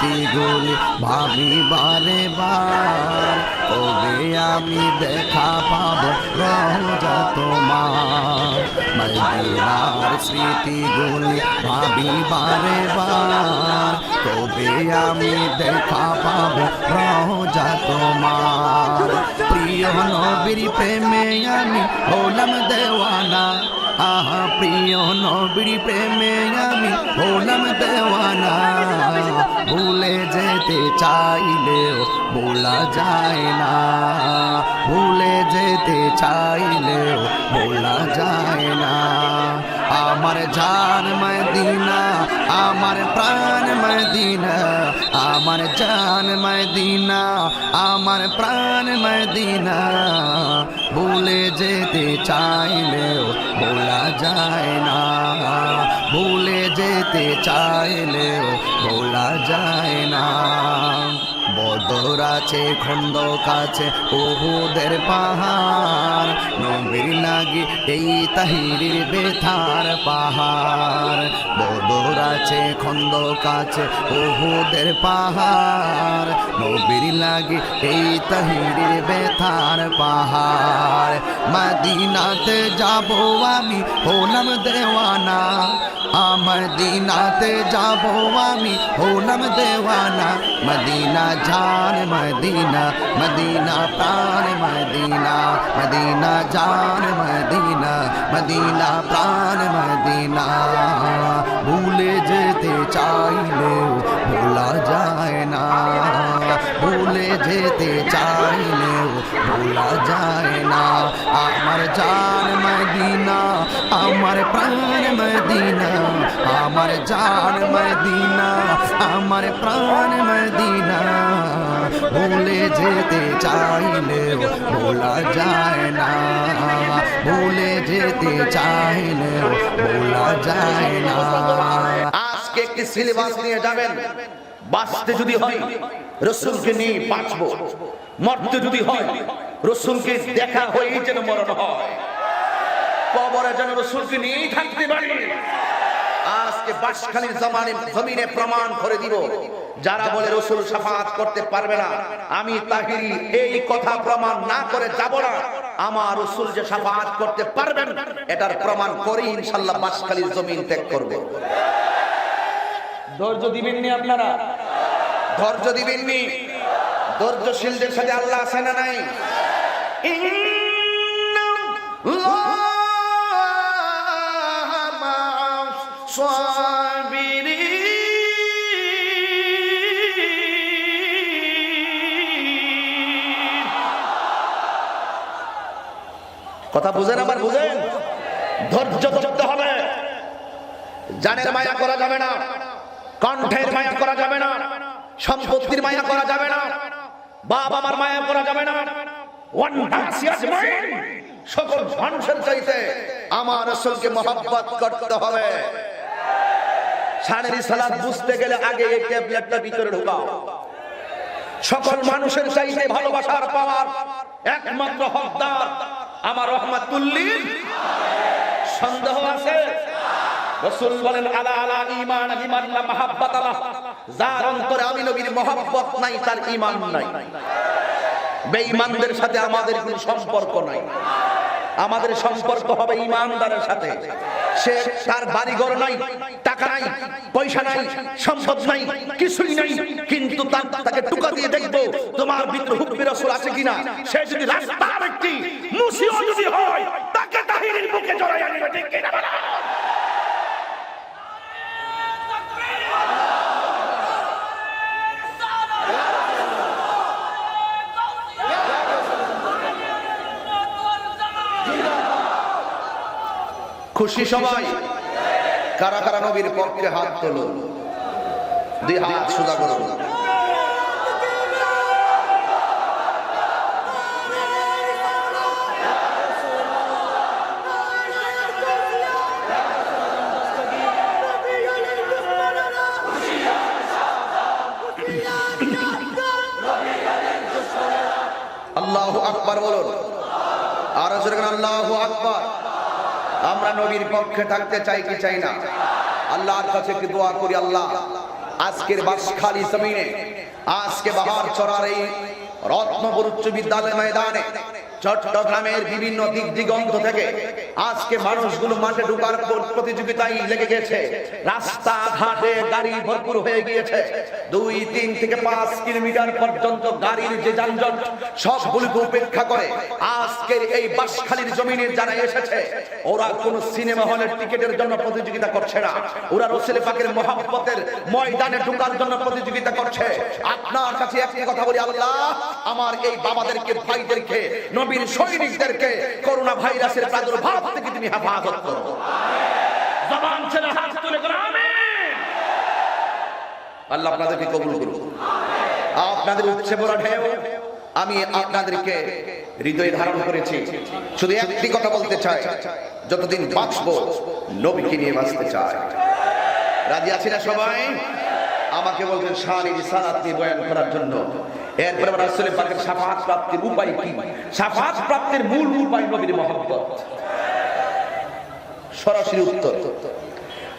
স্মৃতিগুলি ভাবি বারে বার কবে আমি দেখা পাব রোজা তোমার। মদিনার স্মৃতিগুলি ভাবি বারে বার কবে আমি দেখা পাব রোজা তোমার। প্রিয় নবীর প্রেমে আমি হলাম দেওয়ানা আহা প্রিয় নবীর প্রেমে আমি হলাম দেওয়ানা। ভুলে যেতে চাইলেও বলা যায় না। ভুলে যেতে চাইলেও বলা যায় না। আমার জান মদিনা, আমার প্রাণ মদিনা, আমার জান মদিনা, আমার প্রাণ মদিনা। ভুলে যেতে চাইলেও বলা যায় না। ভুলে যেতে চাইলেও বলা যায় না। বদর আছে, খন্দক আছে ওহুদের পাহাড়। নবীর লাগি এই তাহিরির বেথার পাহাড়। বদর আছে, খন্দক আছে ওহুদের পাহাড়। নবীর লাগি এই তাহিরির বেথার পাহাড়। মদিনাতে যাব আমি হলাম দেওয়ানা। আমার দিনাতে যাব আমি হলাম দেওয়ানা মদিনা জান মদিনা মদিনা প্রাণ মদিনা মদিনা জান মদিনা মদিনা প্রাণ মদিনা ভুলে যেতে চাইলেও ভোলা যায় না ভুলে যেতে চাইলেও ভোলা যায় না আমার জান মদিনা আমার প্রাণ মদিনা আমার জান মদিনা, আমার প্রাণ মদিনা। ভুলে যেতে চাইলেও ভোলা যায় না। ভুলে যেতে চাইলেও ভোলা যায় না। আজকে একটি সিলেবাস নিয়ে যাবেন। বাঁচতে যদি হয়, রসুলকে নিয়ে বাঁচবো। মরতে যদি হয়, রসুলকে দেখা হয়েই যেন মরণ হয়। কবরে যেন রসুলকে নিয়েই থাকতে পারি। আজকে বাসখালীর জমানে জমিনে প্রমাণ করে দিব। যারা বলে রসুল সাফাত করতে পারবে না আমি তাহিরি এই কথা প্রমাণ না করে যাব না। আমার রসুল যে সাফাত করতে পারবেন এটার প্রমাণ করে ইনশাল্লাহ বাসখালীর জমিন ত্যাগ করবে। ধৈর্য দিবেননি আপনারা? ধৈর্য দিবেননি ধৈর্যশীলদের সাথে আল্লাহ আছে না নাই? কথা বুঝেন আবার বুঝেন? ধৈর্য ধরতে হবে। জানের মায়া করা যাবে না, কণ্ঠের মায়া করা যাবে না, সম্পত্তির মায়া করা যাবে না বাবা আমার মায়া করা যাবে না. সকল মানুষের চাইতে আমার রসুলকে মহব্বত করতে হবে। সানের সালাদ বুঝতে গেলে আগে এই ট্যাবলেটটা ভিতরে ঢুকাও। সকল মানুষের চাইতে ভালোবাসার পাওয়ার একমাত্র হকদার আমার রহমাতুল্লিল। সন্দেহ আছে? আমাদের কোনো সম্পর্ক নাই। আমাদের সম্পর্ক হবে ইমানদারের সাথে। সে তার বাড়িঘর নাই, টাকা নাই, পয়সা নাই, সম্পদ নাই, কিছুই নাই। কিন্তু তার তাকে টুকা দিয়ে দেখব, তোমার ভিতরে হুব্বি রসুল আছে কিনা? সে যদি রাস্তার একটি মুসিও যদি হয়, তাকে তাহিরের বুকে জড়াই আনিবে ঠিক কিনা খুশি সবাই। কারা কারা নবীর পক্ষে হাত তুলুন দুই হাত সোজা করুন আল্লাহ আকবার বলুন। আর আল্লাহ আকবার। আমরা নবীর পক্ষে থাকতে চাই কি চাই না? আল্লাহর কাছে কি দোয়া করি আল্লাহ? আজকের বাসখালী জমিনে, আজকে বাহার চড়ার এই রত্নপুর উচ্চ বিদ্যালয় ময়দানে, চট্টগ্রামের বিভিন্ন দিক দিগন্ত থেকে আজকে মানুষগুলো মাঠে ঢুকার পর প্রতিযোগিতায় লেগে গেছে। রাস্তা ঘাটে গাড়ি ভরপুর হয়ে গিয়েছে। দুই, তিন থেকে পাঁচ কিলোমিটার পর্যন্ত গাড়ির যে যানজট, সবগুলিকে উপেক্ষা করে আজকের এই বাসখালীর জমিনে যারা এসেছে, ওরা কোন সিনেমা হলের টিকিটের জন্য প্রতিযোগিতা করছে না। ওরা রসুল পাকের মহাব্বতের ময়দানে ঢোকার জন্য প্রতিযোগিতা করছে। আপনার কাছে একটি কথা বলি, আল্লাহ, আমার এই বাবাদেরকে, ভাইদেরকে, নবীর সৈনিকদেরকে করোনা ভাইরাসের প্রাদুর্ভাব থেকে তুমি হেফাজত করো। আল্লাহ আপনাদেরকে কবুল আপনাদের উচ্ছে পড়া ঢেউ, আমি আপনাদেরকে ধারণ করেছি। শুধু একটি কথা বলতে চাই, যতদিন বাঁচবো, নবীকে নিয়ে বাঁচতে চাই। রাজি আছি না সবাই? আমাকে নিয়ে বয়ান করার জন্য। এরপরে রাসূলের শাফাআত প্রাপ্তির উপায় কি? শাফাআত প্রাপ্তির মূল উপায় নবীর মহব্বত। সরাসরি উত্তর।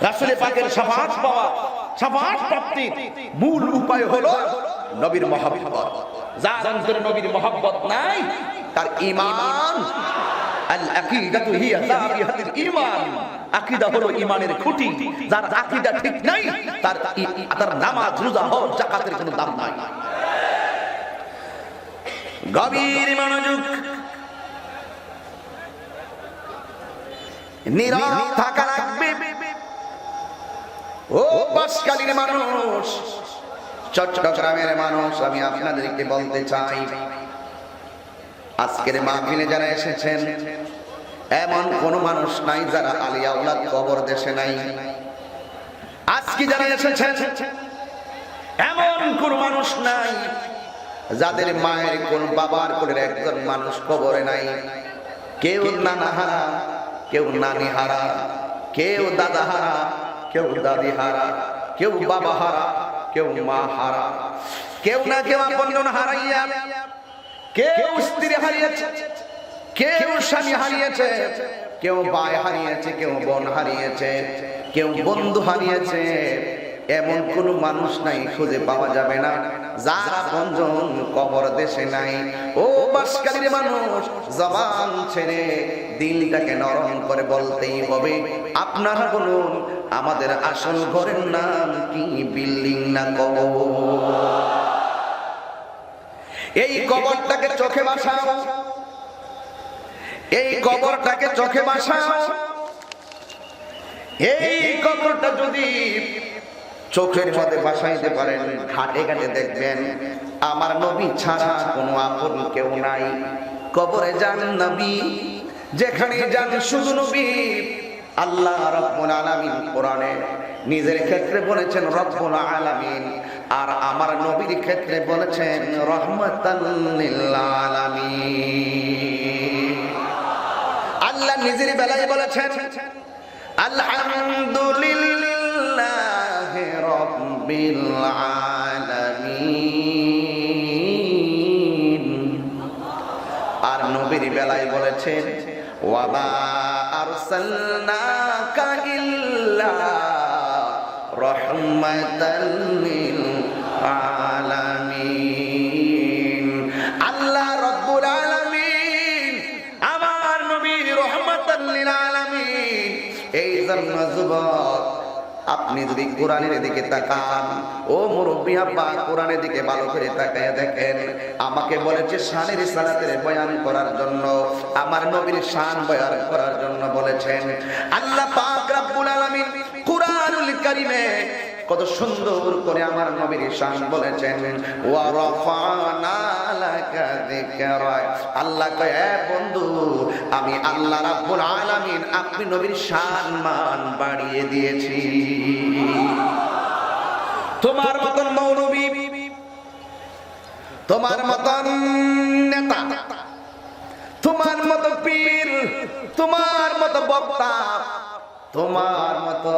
রাসূলের পাকের শাফাআত পাওয়া শাফাআত প্রাপ্তির মূল উপায় হলো নবীর মহব্বত। যার অন্তরে নবীর মহব্বত নাই, তার ঈমান। খুঁটি তার নামাজ গভীর মনোযোগ নীরব থাকা লাগবে। ও বাসকালীন মানুষ, চট্টগ্রামের মানুষ, আমি আপনাদেরকে বলতে চাই, আজকের মাহফিলে যারা এসেছেন, এমন কোন মানুষ নাই যারা আলিয়া উলাদ কবর দেশে নাই। আজকে যারা এসেছেন, এমন কোন মানুষ নাই যাদের মায়ের কোন বাবার কোলের একজন মানুষ কবরে নাই। কেউ নানা হারা কেউ নানি হারা, কেউ দাদা হারা, কেউ দাদি হারা, কেউ বাবা হারা, কেউ মা হারা। কেউ না কেউ আপন হারাইয়া, কেউ স্ত্রী হারিয়েছে, কেউ স্বামী হারিয়েছে, কেউ বায় হারিয়েছে, কেউ বোন হারিয়েছে, কেউ বন্ধু হারিয়েছে এমন কোন মানুষ নাই খুঁজে পাওয়া যাবে না। যারা বন্ধন কবর দেশে নাই। ও বাসকালীর মানুষ, জবান ছেড়ে দিলটাকে নরম করে বলতেই হবে, আপনারা বলুন, আমাদের আসল ঘরের নাম কি? বিল্ডিং না কবর? এই কবরটাকে চোখে বাসাও এই কবরটাকে চোখে বাসাও এই কবরটা যদি চোখের মধ্যে বাসাইতে পারেন, ঘাটে ঘাটে দেখবেন, আমার নবী ছাড়া কোনো আপন কেউ নাই। কবরে যান নবী, যেখানে যান শুধু নবী। আল্লাহ রব্বুল আলামিন কোরআনে নিজের ক্ষেত্রে বলেছেন, রব্বুল আলামিন। আর আমার নবীর ক্ষেত্রে বলেছেন লিল আলামিন। আল্লাহ নিজের বেলায় বলেছেন, আলহামদুলিল্লাহ। আলামিন। আর নবীর বেলায় বলেছেন, ওয়ামা আরসালনাকা ইল্লা রাহমাতাল লিল আলামিন। আল্লাহ রব্বুল আলামিন আমার নবী রহমাতাল লিল আলামিন। এই জন্য যুবক আপনি যদি কোরআনের দিকে তাকান, ও মুরব্বী আব্বা, কোরআনের দিকে ভালো করে তাকায় দেখেন। আমাকে বলেছে শানের সালাতের বয়ান করার জন্য, আমার নবীর শান বয়ান করার জন্য বলেছেন, আল্লাহ পাক রব্বুল আলামিন কোরআনুল কারীমে কত সুন্দর করে আমার নবীর শান বলেছেন, ওয়া রাফানা লাকা আল্লাহ কয়, এ বন্ধু, আমি আল্লাহ রাব্বুল আলামিন আপনি নবীর শান মান বাড়িয়ে দিয়েছি। তোমার মতন মৌলবী, তোমার মতন নেতা, তোমার মতো পীর, তোমার মতো বক্তা তোমার মতো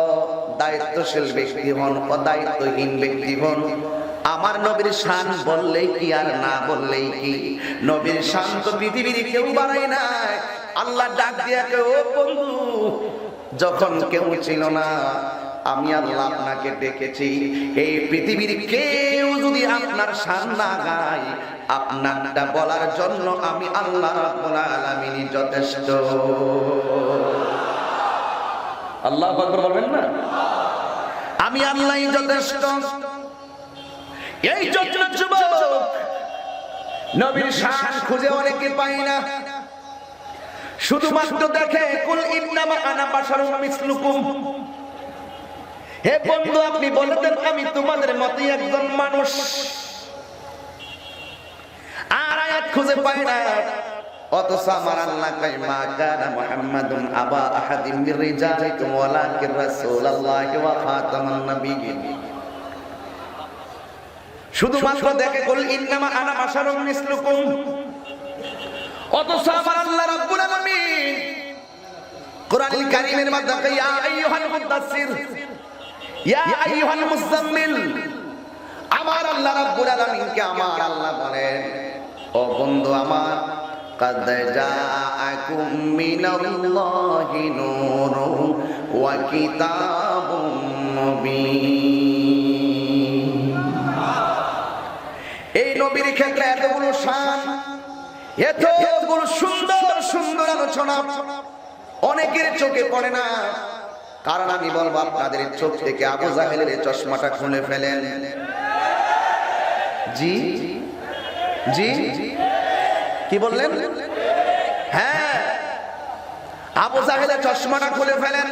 দায়িত্বশীল ব্যক্তি হন অদায়িত্বহীন ব্যক্তি হন আমার নবীর শান বললেই কি আর না বললেই কি? নবীর শান তো পৃথিবীর কেউ বাড়াই নাই। আল্লাহ ডাক দিয়া কেউ বন্ধু, যখন কেউ ছিল না, আমি আল্লাহ আপনাকে ডেকেছি। এই পৃথিবীর কেউ যদি আপনার শান না গায়, আপনারটা বলার জন্য আমি আল্লাহ রাব্বুল আলামিন যথেষ্ট। আল্লাহ আকবার বলবেন না? আমি আল্লাহই যথেষ্ট। এই জন্য যুবক, নবীর শান খুঁজে অনেকে পাই না। শুধুমাত্র দেখে, কুল ইন্নামা আনা বাশারুম মিসলুকুম। হে বন্ধু, আপনি বলে দেন, আমি তোমাদের মতই একজন মানুষ। আর আয়াত খুঁজে পাই না। অথচ আমার আল্লাহ কয় মা কানা মুহাম্মাদুন আবা আহাদিম মির রিজালিকুম ওয়ালাকিন রাসূলুল্লাহি ওয়া খাতামান নাবিয়্যিন। শুধুমাত্র দেখে কুল ইন্নামা আনা বাশারুম মিসলুকুম। অথচ আমার আল্লাহ রাব্বুল আলামিন কোরআনুল কারীমের মাধ্যমে ইয়া আইয়ুহাল মুদাসসির। ইয়া আইয়ুহাল মুজাম্মিল আমার আল্লাহ রাব্বুল আলামিনকে আমার আল্লাহ বলেন ও বন্ধু আমার قد جاءكم من الله نور وكتاب مبين এই নবীর ক্ষেত্রে এতগুলো শান এতগুলো সুন্দর সুন্দর আলোচনা অনেকের চোখে পড়ে না কারণ আমি বলবো আপনাদের চোখ থেকে আবু জাহেলের এই চশমাটা খুলে ফেলেন জি জি কি বললেন? হ্যাঁ। আবু জাহেলের চশমাটা খুলে ফেলেন।